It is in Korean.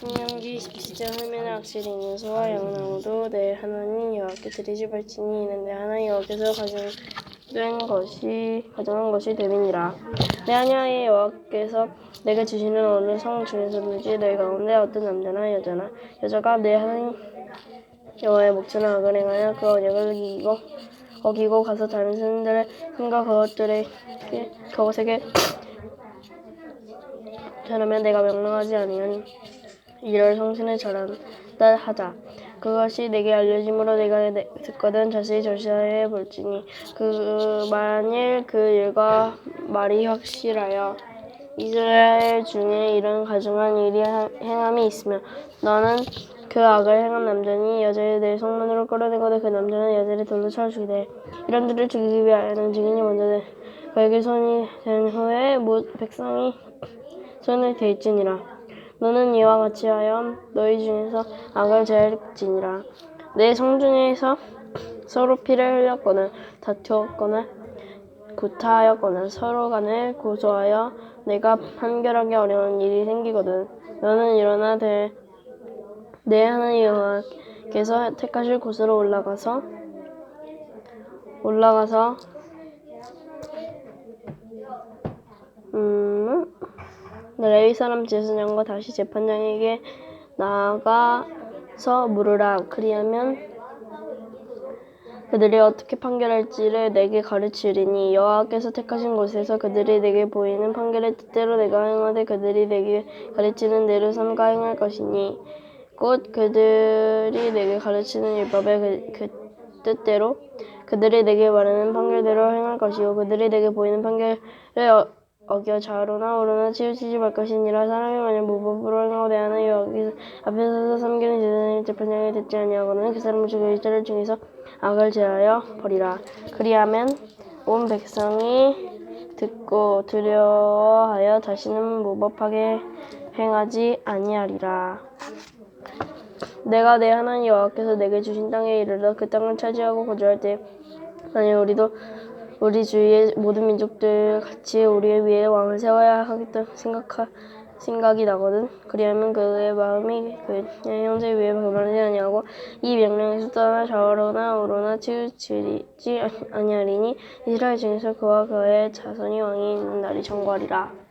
신명기 27장 흑면의 악실이 있는 소와 양나무도 내 하나님 여호와께 드리지 발지니 이는 내 하나님 여호와께서 가정된 것이 가정한 것이 됨이니라. 내 하나님 여호와께서 내게 주시는 어느 성 중에서든지 너희 가운데 어떤 남자나 여자나 여자가 내 하나님 여호와의 목전에 악을 행하여 그 언약을 어기고 어기고 가서 다른 신들의 신과 그것들에게 그것에게 저러면 내가 명령하지 아니한 이를 성신을 절한다 하자. 그것이 내게 알려짐으로 내가 내- 듣거든 자세히 절시해 볼지니 그 만일 그 일과 말이 확실하여 이스라엘 중에 이런 가증한 일이 하- 행함이 있으면 너는 그 악을 행한 남자니 여자를 내 성문으로 끌어내거든 그 남자는 여자를 돌로 쳐 죽이되 이런들을 죽이기 위하여는 증인이 먼저 그에게 손이 된 후에 모- 백성이 손을 대지니라. 너는 이와 같이 하여 너희 중에서 악을 제할지니라. 내 성중에서 서로 피를 흘렸거나 다투었거나 구타하였거나 서로 간에 고소하여 내가 판결하기 어려운 일이 생기거든. 너는 일어나 대, 내 하나님 여호와께서 택하실 곳으로 올라가서 올라가서 음 레위 사람 제사장과 다시 재판장에게 나아가서 물으라. 그리하면 그들이 어떻게 판결할지를 내게 가르치리니 여호와께서 택하신 곳에서 그들이 내게 보이는 판결의 뜻대로 내가 행하되 그들이 내게 가르치는 대로 삼가 행할 것이니 곧 그들이 내게 가르치는 율법의 그, 그 뜻대로 그들이 내게 말하는 판결대로 행할 것이요 그들이 내게 보이는 판결을 어, 어겨 좌로나 우로나 치우치지 말 것이니라. 사람이 만약 무법으로 행하고 내 하나님 여기 앞에 서서 섬기는 제사장의 재판장에 듣지 아니하거나 그 사람을 죽여 일자를 중에서 악을 제하여 버리라. 그리하면 온 백성이 듣고 두려워하여 다시는 무법하게 행하지 아니하리라. 내가 내 하나님 여호와께서 내게 주신 땅에 이르러 그 땅을 차지하고 거주할 때 만일 우리도 우리 주위의 모든 민족들 같이 우리의 위에 왕을 세워야 하겠다 생각하 생각이 나거든. 그리하면 그의 마음이 그의 형제 위에 교만하지 아니하고 이 명령에서 떠나 좌우로나 우로나 치우치지 아니하리니 이스라엘 중에서 그와 그의 자손이 왕이 있는 날이 정거하리라.